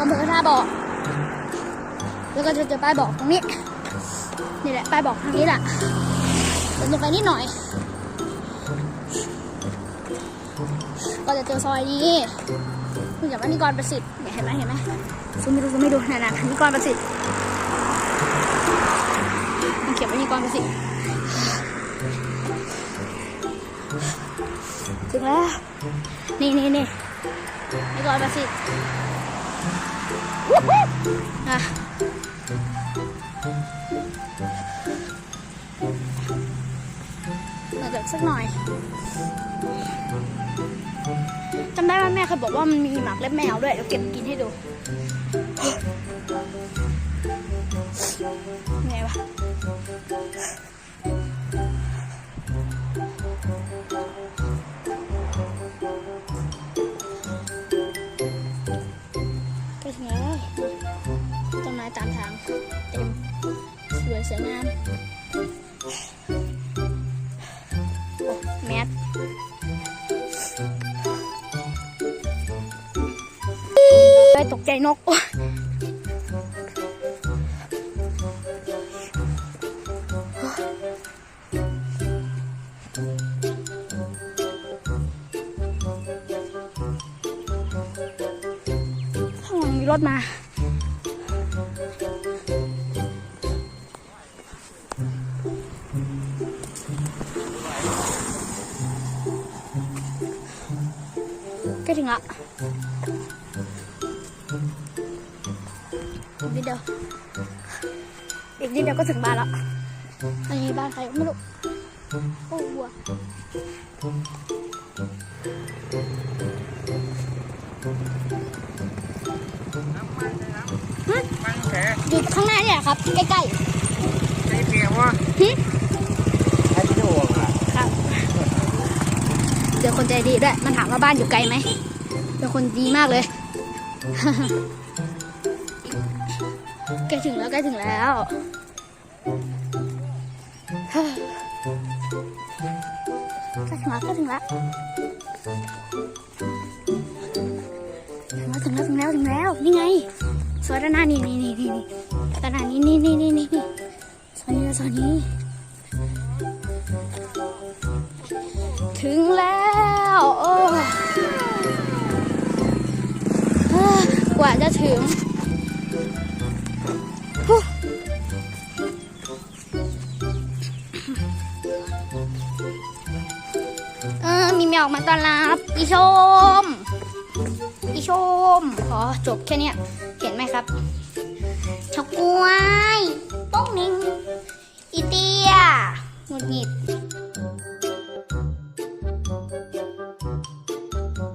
อำเภอท่าบ่อแล้วก็จะเจอป้ายบอกตรงนี้ นี่แหละป้ายบอกทางนี้แหละลงไปนิดหน่อย ก็จะเจอซอยนี้คุณจาว่านิกรประสิทธิ์เนี่ยเห็นไหมเห็นไหมซูมไม่ดูซูมไม่ดูนั่นนะนิกรประสิทธิ์มันเขียนว่านิกรประสิทธิ์ถึงแล้วนี่นี่นี่นิกรประสิทธิ์ อะมาจะสักหน่อยจำได้ว่าแม่เคยบอกว่ามันมีหมากเล็บแมวด้วย เดี๋ยวเก็บกินให้ดู สวยงามแมทไปตกใจนกข้างหลังมีรถมา กล้ถึงละอีกนิดเดียวอีกนิดเดียวก็ถึงบ้านแล้วอันนี้บ้านใครไม่รู้โอ้วัวฮะตั้งแต่อยู่ข้างหน้าเนี่ยครับ ใกล้ไอ้เปียว่าๆหึ ไอ้โจ้อะ ครับเจอ คนใจดีด้วย มันถามว่าบ้านอยู่ไกลไหม เป็นคนดีมากเลย ใกล้ถึงแล้วใกล้ถึงแล้ว ใกล้ถึงแล้วใกล้ถึงแล้วถึงแล้วถึงแล้วถึงแล้ว นี่ไงสวยด้านหน้านี่นี่นี่นี่ด้านหน้านี่นี่นี่นี่นี่สวยนี่สวยนี่ถึงแล้ว ว่าจะถึงเออมีแมวออกมาต้อนรับอีชมอีชมขอจบแค่นี้เห็นไหมครับชกกล้วยป้งหนิงอีเตียหงุดหงิด